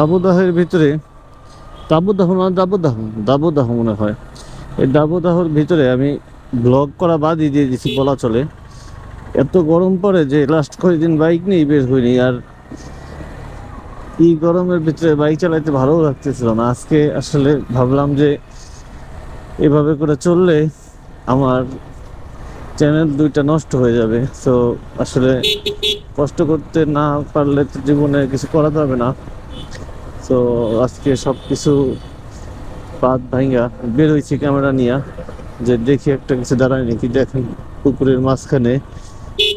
দাবদাহের ভিতরে দাবদাহ না দাবদাহ? দাবদাহ মনে হয়। এই দাবদাহর ভিতরে আমি ব্লগ করা বাদই দিয়ে দিছি, বলা চলে। এত গরম পড়ে যে লাস্ট কয়েকদিন বাইক নিয়ে বের হইনি, আর এই গরমের ভিতরে বাইক চালাইতে ভালোও লাগতেছিল না। আজকে আসলে ভাবলাম যে এভাবে করে চললে আমার চ্যানেল দুইটা নষ্ট হয়ে যাবে। তো আসলে কষ্ট করতে না পারলে তো জীবনে কিছু করা যাবে না। তো আজকে সব কিছু পাত ভাঙ্গা বের ক্যামেরা নিয়ে। যে দেখি একটা কিছু দাঁড়ায় নাকি, দেখেন পুকুরের মাঝখানে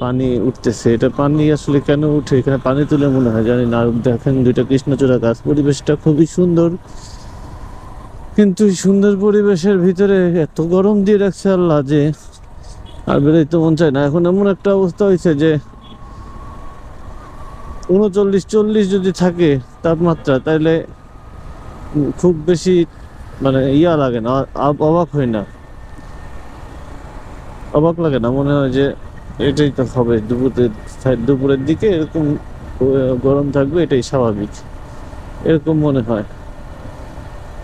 পানি উঠতেছে। এটা পানি আসলে কেন উঠে? এখানে পানি তুলে মনে হয়, জানি না। দেখেন দুইটা কৃষ্ণচূড়া গাছ, পরিবেশটা খুবই সুন্দর। কিন্তু সুন্দর পরিবেশের ভিতরে এত গরম দিয়ে রাখছে আল্লাহ যে, আর বেরোইতে মন চায় না। এখন এমন একটা অবস্থা হয়েছে যে উনচল্লিশ চল্লিশ যদি থাকে তাপমাত্রা তাহলে খুব বেশি মানে ইয়া লাগে না অবাক হয় না। অবাক লাগে না, মনে হয় যে এটাই তো হবে, দুপুরের দুপুরের দিকে এরকম গরম থাকবে, এটাই স্বাভাবিক। এরকম মনে হয়।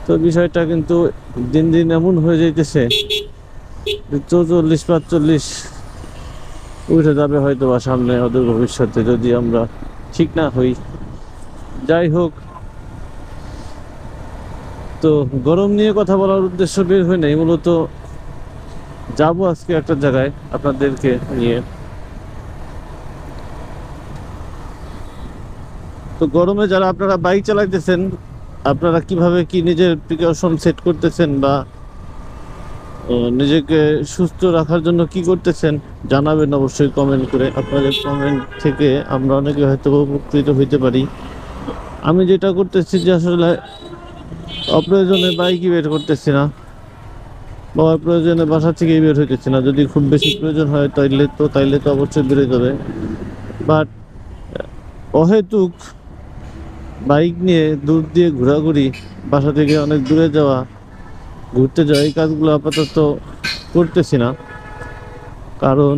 তো বিষয়টা কিন্তু দিন দিন এমন হয়ে যাইতেছে চৌচল্লিশ পাঁচচল্লিশ উঠে যাবে হয়তো বা সামনে অদূর ভবিষ্যতে, যদি আমরা ঠিক না হই। যাই হোক, তো গরম নিয়ে কথা বলার উদ্দেশ্য বের হয় নাই, মূলত যাব আজকে একটা জায়গায় আপনাদেরকে নিয়ে। তো গরমে যারা আপনারা বাইক চালাইতেছেন, আপনারা কীভাবে কি নিজের প্রিকশন সেট করতেছেন বা নিজেকে সুস্থ রাখার জন্য কি করতেছেন জানাবেন অবশ্যই কমেন্ট করে। আপনাদের কমেন্ট থেকে আমরা অনেকে হয়তো উপকৃত হইতে পারি। আমি যেটা করতেছি যে আসলে অপ্রয়োজনে বাইকই বের করতেছি না বা প্রয়োজনে বাসা থেকেই বের হইতেছি না। যদি খুব বেশি প্রয়োজন হয় তাইলে তো তাইলে তো অবশ্যই বেরোয় যাবে। বাট অহেতুক বাইক নিয়ে দূর দিয়ে ঘোরাঘুরি, বাসা থেকে অনেক দূরে যাওয়া ঘুরতে যাওয়া, এই কাজগুলো আপাতত করতেছি না। কারণ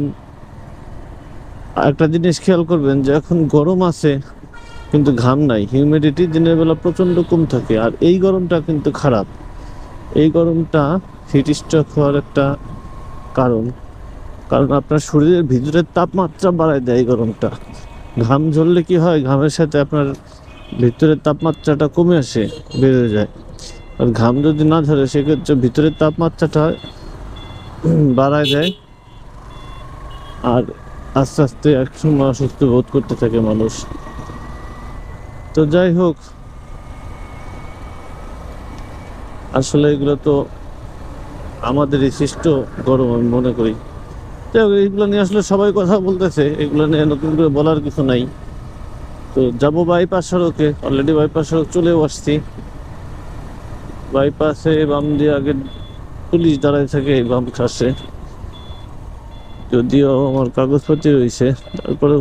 একটা জিনিস খেয়াল করবেন যে এখন গরম আছে, কিন্তু ঘাম নাই হিউমিডিটি দিনের বেলা প্রচণ্ড কম থাকে, আর এই গরমটা কিন্তু খারাপ। এই গরমটা হিট স্ট্রোক হওয়ার একটা কারণ কারণ আপনার শরীরের ভিতরের তাপমাত্রা বাড়ায় দেয় এই গরমটা। ঘাম ঝরলে কি হয়? ঘামের সাথে আপনার ভিতরের তাপমাত্রাটা কমে আসে, বেড়ে যায়। আর ঘাম যদি না ধরে সেক্ষেত্রে ভিতরের তাপমাত্রাটা বাড়ায় দেয়। আর আস্তে আস্তে একসময় অসুস্থ বোধ করতে থাকে মানুষ। তো যাই হোক, আসলে এগুলো তো আমাদের সৃষ্ট গরম, আমি মনে করি। যাই হোক নিয়ে আসলে সবাই কথা বলতেছে, এগুলো নিয়ে নতুন করে বলার কিছু নাই। তো যাব বাইপাস সড়কে অলরেডি বাইপাস সড়ক চলেও আসছি। বাইপাসে বাম দিয়ে আগে পুলিশ দাঁড়ায় থাকে, এই বাম খাসে যদিও আমার কাগজপত্র রয়েছে তারপরে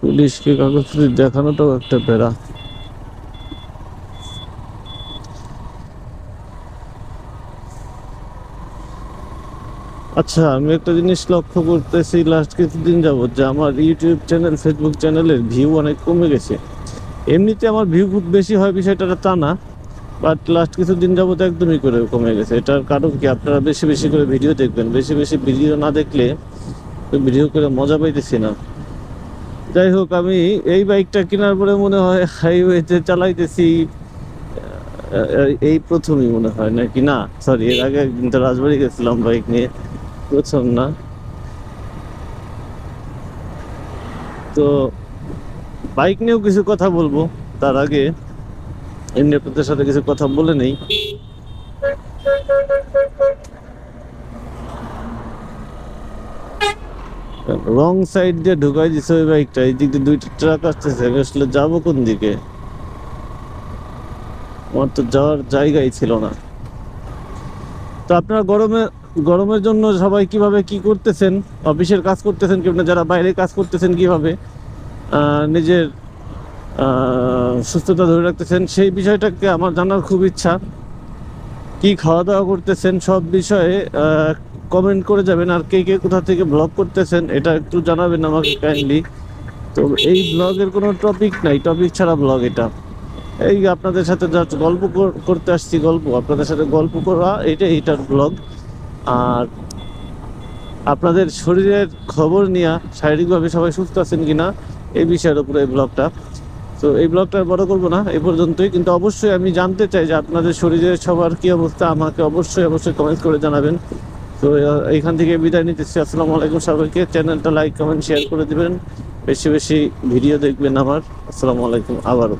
পুলিশকে কাগজপত্র দেখানোটাও একটা প্যারা। আচ্ছা আমি একটা জিনিস লক্ষ্য করতেছি লাস্ট কিছুদিন যাবত যে আমার ইউটিউব চ্যানেল ফেসবুক চ্যানেলের ভিউ অনেক কমে গেছে। এমনিতে আমার ভিউ খুব বেশি হয় বিষয়টা তা না। বাট লাস্ট কিছুদিন যাবত একদমই করে কমে গেছে। এটার কারণ কি? আপনারা বেশি বেশি করে ভিডিও দেখবেন। বেশি বেশি ভিডিও না দেখলে ভিডিও করে মজা পাইতেছি না। যাই হোক, আমি এই বাইকটা কেনার পরে মনে হয় হাইওয়েতে চালাইতেছি। এই প্রথমই মনে হয় নাকি? না সরি এর আগে একদিন তো রাজবাড়ি গেছিলাম বাইক নিয়ে। প্রথম না। তো বাইক নিয়েও কিছু কথা বলব। তার আগে এমনি সাথে কিছু কথা বলে নেই? রং সাইড দিয়ে ঢুকাই দিছে ওই বাইকটা, এই দিক দিয়ে দুইটা ট্রাক আসতেছে আসলে যাব কোন দিকে? আমার তো যাওয়ার জায়গাই ছিল না। তো আপনারা গরমে, গরমের জন্য সবাই কীভাবে কি করতেছেন? অফিসের কাজ করতেছেন কিংবা যারা বাইরে কাজ করতেছেন কীভাবে? নিজের সুস্থতা ধরে রাখতেছেন, সেই বিষয়টাকে আমার জানার খুব ইচ্ছা। কি খাওয়া দাওয়া করতেছেন, সব বিষয়ে কমেন্ট করে যাবেন আর কে কে কোথা থেকে ব্লগ করতেছেন, এটা একটু জানাবেন আমাকে কাইন্ডলি তো এই ব্লগের কোনো টপিক নাই টপিক ছাড়া ব্লগ এটা। এই আপনাদের সাথে জাস্ট গল্প করতে আসছি, গল্প, আপনাদের সাথে গল্প করা এটা এইটার ব্লগ আর আপনাদের শরীরের খবর নিয়ে শারীরিকভাবে সবাই সুস্থ আছেন কিনা, এই বিষয়ের উপরে এই ব্লগটা তো এই ব্লগটা বড় করব না, এই পর্যন্তই। কিন্তু অবশ্যই আমি জানতে চাই যে আপনাদের শরীরের সবার কি অবস্থা, আমাকে অবশ্যই অবশ্যই কমেন্ট করে জানাবেন। তো এইখান থেকে বিদায় নিতেছি। আসসালামু আলাইকুম সবাইকে। চ্যানেলটা লাইক কমেন্ট শেয়ার করে দেবেন। বেশি বেশি ভিডিও দেখবেন আমার। আসসালামু আলাইকুম। আবারও।